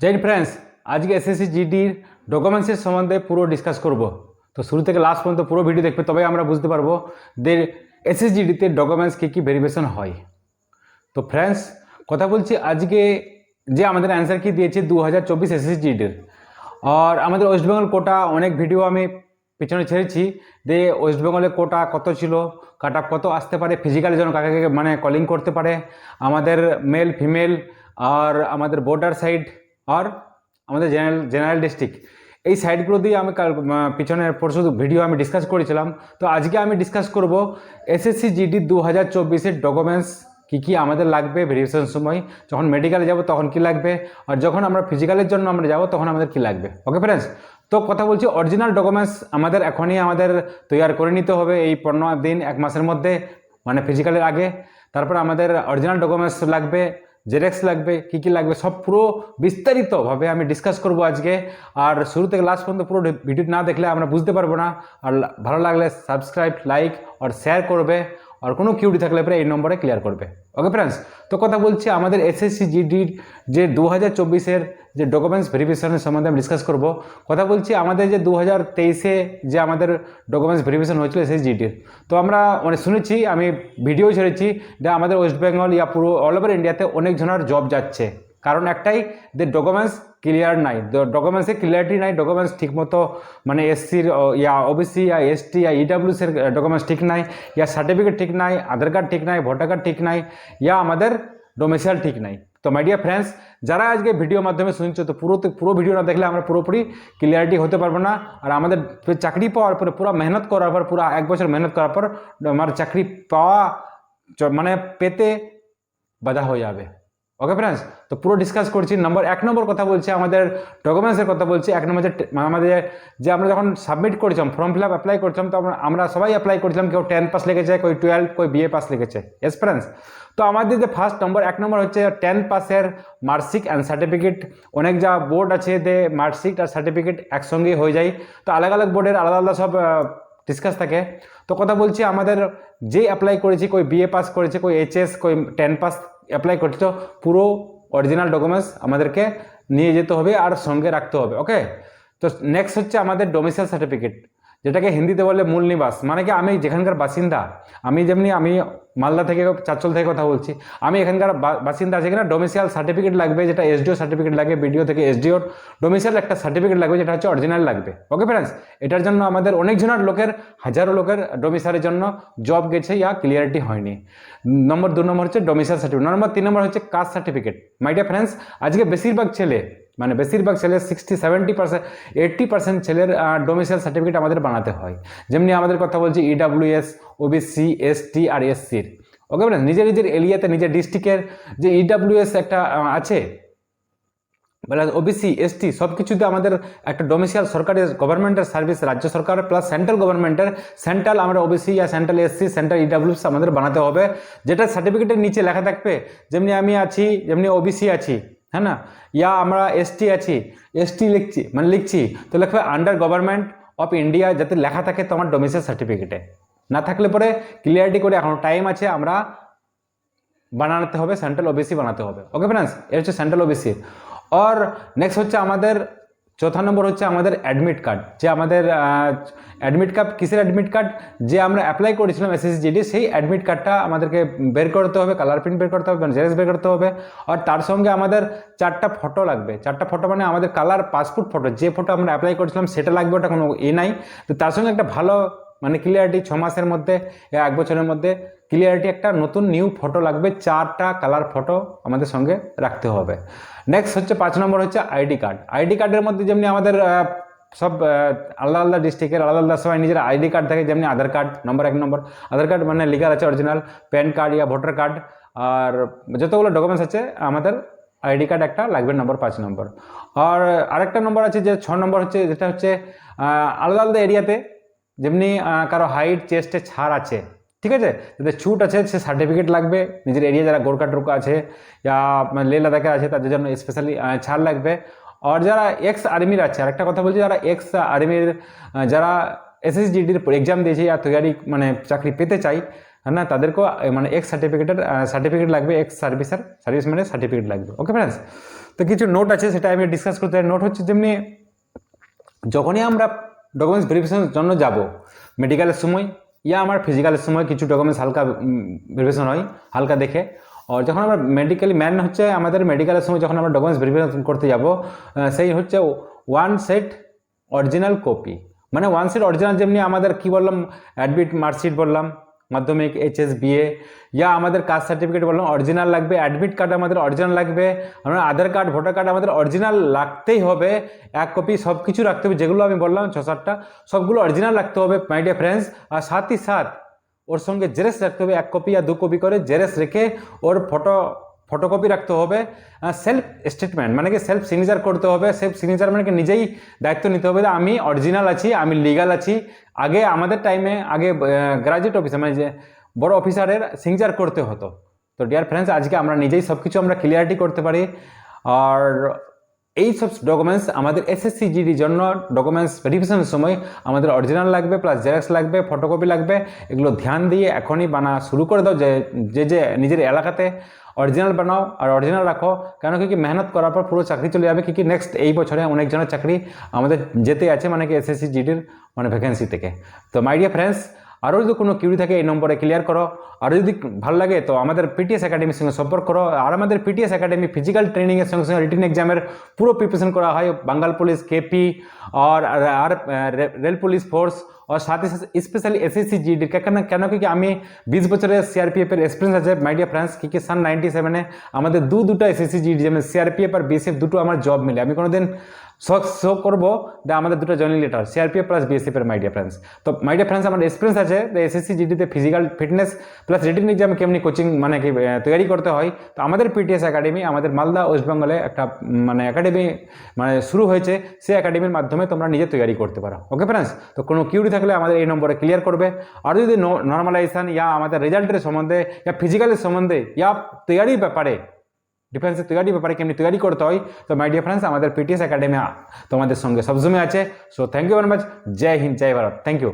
জয় friends আজকে SSC জিডির ডকুমেন্টসের সম্বন্ধে পুরো ডিসকাস করব। তো শুরু থেকে লাস্ট পর্যন্ত পুরো ভিডিও দেখবে তবে আমরা বুঝতে পারব যে এসএসজিডিতে ডকুমেন্টস কী কী ভেরিফিকেশন হয়। তো ফ্রেন্ডস কথা বলছি আজকে যে আমাদের অ্যান্সার কি দিয়েছে দু হাজার চব্বিশ এসএসজিডির আর আমাদের ওয়েস্ট বেঙ্গল কোটা অনেক ভিডিও আমি পেছনে ছেড়েছি যে ওয়েস্ট বেঙ্গলের কোটা কত ছিল, কাট কত আসতে পারে ফিজিক্যালি যেন কাকে মানে কলিং করতে পারে। আমাদের মেল ফিমেল আর আমাদের বর্ডার সাইড আর আমাদের জেনারেল জেনারেল ডিস্ট্রিক্ট এই সাইডগুলো দিয়ে আমি কাল পিছনের পরশু ভিডিও আমি ডিসকাস করেছিলাম। তো আজকে আমি ডিসকাস করব এসএসসি জিডি দু হাজার চব্বিশের ডকুমেন্টস কী কী আমাদের লাগবে ভেরিফিকেশন সময়, যখন মেডিকেলে যাব তখন কি লাগবে, আর যখন আমরা ফিজিক্যালের জন্য আমরা যাব তখন আমাদের কি লাগবে। ওকে ফ্রেন্ডস তো কথা বলছি অরিজিনাল ডকুমেন্টস আমাদের এখনই আমাদের তৈরি করে নিতে হবে এই পনেরো দিন, এক মাসের মধ্যে মানে ফিজিক্যালের আগে। তারপর আমাদের অরিজিনাল ডকুমেন্টস লাগবে জেরেক্স লাগবে, কী কী লাগবে, সব পুরো বিস্তারিতভাবে আমি ডিসকাস করব আজকে। আর শুরু থেকে লাস্ট পর্যন্ত পুরো ভিডিও না দেখলে আমরা বুঝতে পারব না। আর ভালো লাগলে সাবস্ক্রাইব লাইক আর শেয়ার করবে। আর কোনো কিউটি থাকলে পরে এই নম্বরে ক্লিয়ার করবে। ওকে ফ্রেন্ডস তো কথা বলছি আমাদের এসএসসি জিডির যে দু হাজার চব্বিশের যে ডকুমেন্টস ভেরিফিকেশনের সম্বন্ধে আমি ডিসকাস করব। কথা বলছি আমাদের যে দু হাজার তেইশে যে আমাদের ডকুমেন্টস ভেরিফিকেশন হয়েছিল এসএসসি জিডির তো আমরা মানে শুনেছি, আমি ভিডিও ছেড়েছি যে আমাদের ওয়েস্ট বেঙ্গল ইয়া পুরো অল ওভার ইন্ডিয়াতে অনেক জনার জব যাচ্ছে। কারণ একটাই যে ডকুমেন্টস ক্লিয়ার নাই। ডকুমেন্টসে ক্লিয়ারিটি নাই ডকুমেন্টস ঠিকমতো মানে এসসির ইয়া ওবিসি ইয়া এসটি ইয়া ইডাব্লিউসির ডকুমেন্টস ঠিক নাই, ইয়া সার্টিফিকেট ঠিক নাই, আধার কার্ড ঠিক নাই ভোটার কার্ড ঠিক নাই, ইয়া, আমাদের ডোমিসাইল ঠিক নাই। তো মাই ডিয়ার ফ্রেন্ডস যারা আজকে ভিডিও মাধ্যমে শুনছো, তো পুরো পুরো ভিডিও না দেখলে আমরা পুরোপুরি ক্লিয়ারিটি হতে পারব না। আর আমাদের চাকরি পাওয়ার পরে, পুরো মেহনত করার পর, পুরো এক বছর মেহনত করার পর, আমার চাকরি পাওয়া মানে পেতে বাধা হয়ে যাবে। ওকে ফ্রেন্ডস তো পুরো ডিসকাস করছি। নম্বর এক নম্বর কথা বলছি, আমাদের ডকুমেন্টসের কথা বলছি। এক নম্বর যে আমাদের যে আমরা যখন সাবমিট করেছিলাম ফর্ম ফিল আপ অ্যাপ্লাই করেছিলাম, তো আমরা- সবাই অ্যাপ্লাই করেছিলাম, কেউ টেন পাস লিখেছে, কেউ টুয়েলভ কেউ বিএ পাস লিখেছে। এস ফ্রেন্ডস তো আমাদের যে ফার্স্ট নম্বর এক নম্বর হচ্ছে টেন পাসের মার্কশিট অ্যান্ড সার্টিফিকেট অনেক যা বোর্ড আছে, যে মার্কশিট আর সার্টিফিকেট একসঙ্গেই হয়ে যায়। তো আলাদা আলাদা বোর্ডের আলাদা আলাদা সব ডিসকাস থাকে। তো কথা বলছি, আমাদের যে অ্যাপ্লাই করেছি কই বিএ পাস করেছে কই এইচএস কই টেন পাস অ্যাপ্লাই করছে তো পুরো অরিজিনাল ডকুমেন্টস আমাদেরকে নিয়ে যেতে হবে আর সঙ্গে রাখতে হবে ওকে তো নেক্সট হচ্ছে আমাদের ডোমিসাইল সার্টিফিকেট যেটাকে হিন্দিতে বলে মূল নিবাস। মানে কি, আমি যেখানকার বাসিন্দা, আমি যেমনি, আমি মালদা থেকে চাঁচল থেকে কথা বলছি, আমি এখানকার বাসিন্দা আছে কিনা ডোমিসাইল সার্টিফিকেট লাগবে, যেটা এসডিও সার্টিফিকেট লাগবে বিডিও থেকে এসডিওর ডোমিসাইল একটা সার্টিফিকেট লাগবে, যেটা হচ্ছে অরিজিনাল লাগবে। ওকে ফ্রেন্ডস এটার জন্য আমাদের অনেকজনের লোকের, হাজারো লোকের ডোমিসাইলের জন্য জব গেছে ইয়া ক্লিয়ারিটি হয়নি। নম্বর দু নম্বর হচ্ছে ডোমিসাইল সার্টিফিকেট নম্বর তিন নম্বর হচ্ছে caste certificate my dear friends আজকে বেশিরভাগ ছেলে মানে বেশিরভাগ ছেলের sixty seventy percent eighty percent ছেলের ডোমিসাইল সার্টিফিকেট আমাদের বানাতে হয়। যেমনি আমাদের কথা বলছি E ইডাব্লিউএস ওবিসি এসটি আর এসসির ওকে মানে নিজের নিজের এরিয়াতে নিজের ডিস্ট্রিক্টের যে ইডাব্লিউএস একটা আছে, বলে ওবিসি এসটি সব কিছুতে আমাদের একটা ডোমিসিয়াল সরকারের গভর্নমেন্টের সার্ভিস রাজ্য সরকার প্লাস সেন্ট্রাল গভর্নমেন্টের সেন্ট্রাল আমরা ওবিসি আর সেন্ট্রাল এসসি সেন্ট্রাল ইডাব্লিউএস আমাদের বানাতে হবে। যেটা সার্টিফিকেটের নিচে লেখা থাকবে, যেমনি আমি আছি, যেমনি ওবিসি আছি হ্যাঁ না ইয়া আমরা এসটি আছি এসটি লিখছি মানে লিখছি তো লিখবে আন্ডার গভর্নমেন্ট অফ ইন্ডিয়া যাতে লেখা থাকে তোমার ডোমিসিয়াল সার্টিফিকেটে না থাকলে পরে ক্লিয়ারিটি করে এখন টাইম আছে আমরা বানাতে হবে সেন্ট্রাল ওবিসি বানাতে হবে ওকে ফ্রেন্ডস এর হচ্ছে সেন্ট্রাল ওবিসি আর নেক্সট হচ্ছে আমাদের চৌথা নম্বর হচ্ছে আমাদের অ্যাডমিট কার্ড যে আমাদের অ্যাডমিট কার্ড কিসের অ্যাডমিট কার্ড যে আমরা অ্যাপ্লাই করেছিলাম এসএসজিডি সেই অ্যাডমিট কার্ডটা আমাদেরকে বের করতে হবে কালার প্রিন্ট বের করতে হবে জেরক্স বের করতে হবে। আর তার সঙ্গে আমাদের চারটা ফটো লাগবে। চারটা ফটো মানে আমাদের কালার পাসপোর্ট ফটো যে ফটো আমরা অ্যাপ্লাই করেছিলাম সেটা লাগবে, ওটা কোনো এ নাই। তো তার সঙ্গে একটা ভালো মানে ক্লিয়ারিটি ছ মাসের মধ্যে এক বছরের মধ্যে ক্লিয়ারিটি একটা নতুন নিউ ফটো লাগবে, চারটা কালার ফটো আমাদের সঙ্গে রাখতে হবে। নেক্সট হচ্ছে পাঁচ নম্বর হচ্ছে আইডি কার্ড আইডি কার্ডের মধ্যে যেমনি আমাদের সব আলাদা আলাদা ডিস্ট্রিক্টের আলাদা আলাদা সবাই নিজের আইডি কার্ড থাকে, যেমনি আধার কার্ড নম্বর এক নম্বর। আধার কার্ড মানে লিগার আছে অরিজিনাল প্যান কার্ড ইয়া ভোটার কার্ড আর যতগুলো ডকুমেন্টস আছে, আমাদের আইডি কার্ড একটা লাগবে নম্বর পাঁচ নম্বর। আর আরেকটা নম্বর আছে যে ছ নম্বর হচ্ছে, যেটা হচ্ছে আলাদা আলাদা এরিয়াতে যেমনি কারও হাইট চেস্টে ছাড় আছে, ঠিক আছে? যাদের ছুট আছে, সে সার্টিফিকেট লাগবে, নিজের এরিয়া যারা গোরকা টোরকা আছে ইয়া মানে লে লাদাখে আছে, তাদের জন্য স্পেশালি ছাড় লাগবে। আর যারা এক্স আর্মির আছে, আরেকটা কথা বলছি, যারা এক্স আর্মির যারা এসএসজিডির এক্সাম দিয়েছে ইয়া তৈরি মানে চাকরি পেতে চাই না, তাদেরকেও মানে এক্স সার্টিফিকেটের সার্টিফিকেট লাগবে এক্স সার্ভিসের সার্ভিস মানে সার্টিফিকেট লাগবে ওকে ফ্রেন্ডস তো কিছু নোট আছে, সেটা আমি ডিসকাস করতে নোট হচ্ছে যেমনি, যখনই আমরা ডকুমেন্টস ভেরিফিকেশনের জন্য যাব। মেডিকেলের সময় ইয়া আমার ফিজিক্যালের সময় কিছু ডকুমেন্টস হালকা ভেরিফিকেশন হয়, হালকা দেখে। আর যখন আমরা মেডিকেলি ম্যান হচ্ছে, আমাদের মেডিকেলের সময় যখন আমরা ডকুমেন্টস ভেরিফিকেশন করতে যাব সেই হচ্ছে ওয়ান সেট অরিজিনাল কপি মানে ওয়ান সেট অরিজিনাল যেমনি আমাদের কি বললাম অ্যাডমিট মার্কশিট বললাম মাধ্যমিক এইচএস বিএ ইয়া আমাদের কাস্ট সার্টিফিকেট বললাম অরিজিনাল লাগবে অ্যাডমিট কার্ড আমাদের অরিজিনাল লাগবে, আমরা আধার কার্ড ভোটার কার্ড আমাদের অরিজিনাল লাগতেই হবে, এক কপি সব কিছু রাখতে হবে, যেগুলো আমি বললাম ছ সাতটা, সবগুলো অরিজিনাল রাখতে হবে মাই ডিয়ার ফ্রেন্ডস আর সাথই সাথ ওর সঙ্গে জেরেস রাখতে হবে, এক কপি আর দু কপি করে জেরেস রেখে ওর ফটো ফটোকপি রাখতে হবে সেলফ স্টেটমেন্ট মানে কি সেলফ সিগনেচার করতে হবে সেলফ সিগনেচার মানে কি নিজেই দায়িত্ব নিতে হবে যে আমি অরিজিনাল আছি, আমি লিগাল আছি। আগে আমাদের টাইমে আগে গ্রাজুয়েট অফিসার মানে যে বড় অফিসারের সিগনেচার করতে হতো। তো ডিয়ার ফ্রেন্ডস আজকে আমরা নিজেই সব কিছু আমরা ক্লিয়ারিটি করতে পারি। আর এই সব ডকুমেন্টস আমাদের এসএসসি জিডির জন্য ডকুমেন্টস ভেরিফিকেশনের সময় আমাদের অরিজিনাল লাগবে প্লাস জেরক্স লাগবে ফটোকপি লাগবে। এগুলো ধ্যান দিয়ে এখনই বানা শুরু করে দাও, যে যে যে নিজের এলাকাতে অরিজিনাল বানাও আর অরিজিনাল রাখো। কেন? কি মেহনত করার পর পুরো চাকরি চলে যাবে। কি কি নেক্সট এই বছরে অনেকজনের চাকরি আমাদের যেতে আছে মানে কি এসএসসি জিডির মানে ভ্যাকেন্সি থেকে। তো মাই ডিয়ার ফ্রেন্ডস আরও যদি কোনো কিউরি থাকে এই নম্বরে ক্লিয়ার করো। আর যদি ভালো লাগে তো আমাদের পিটিএস একাডেমির সঙ্গে সম্পর্ক করো। আর আমাদের পিটিএস একাডেমি ফিজিক্যাল ট্রেনিংয়ের সঙ্গে সঙ্গে রিটেন এক্সামের পুরো প্রিপারেশন করা হয়। বাঙ্গাল পুলিশ কেপি আর আর রেল পুলিশ ফোর্স আর সাথে সাথে স্পেশালি এসএসসি জিডি কেন কেন কি আমি বিশ বছরের সিআরপিএফ এর এক্সপিরিয়েন্স আছে মাই ডিয়ার ফ্রেন্ডস কি কি সান নাইনটি সেভেনে আমাদের দু দুটো এসএসসি জিডি যেমন সিআরপিএফ আর বিএসএফ দুটো আমার জব মিলে। আমি কোনোদিন শো করব যে আমাদের দুটো joining letter CRPF plus BSF এর মাই ডিয়ার ফ্রেন্ডস তো মাই ডিয়ার ফ্রেন্ডস আমার এক্সপিরিয়েন্স আছে যে SSC জিডিতে physical fitness plus written exam কেমনি কোচিং মানে কি তৈরি করতে হয়। তো আমাদের পিটিএস একাডেমি আমাদের মালদা ওয়েস্ট বেঙ্গলে একটা মানে একাডেমি মানে শুরু হয়েছে। সেই একাডেমির মাধ্যমে তোমরা নিজে তৈরি করতে পারো। ওকে ফ্রেন্ডস তো কোনো কিউরি থাকলে আমাদের এই নম্বরে ক্লিয়ার করবে। আর যদি নর্মালাইজেশন ইয়া আমাদের রেজাল্টের সম্বন্ধে, ইয়া ফিজিক্যালের সম্বন্ধে, ইয়া তৈরির ব্যাপারে ডিফেন্সের তৈরি ব্যাপারে কেমনি তৈরি করতে হয়? তো মাই ডিয়ার ফ্রেন্ডস আমাদের পিটিএস একাডেমি তোমাদের সঙ্গে সবসময় আছে। So thank you very much Joy Hind, Joy Bharat. Thank you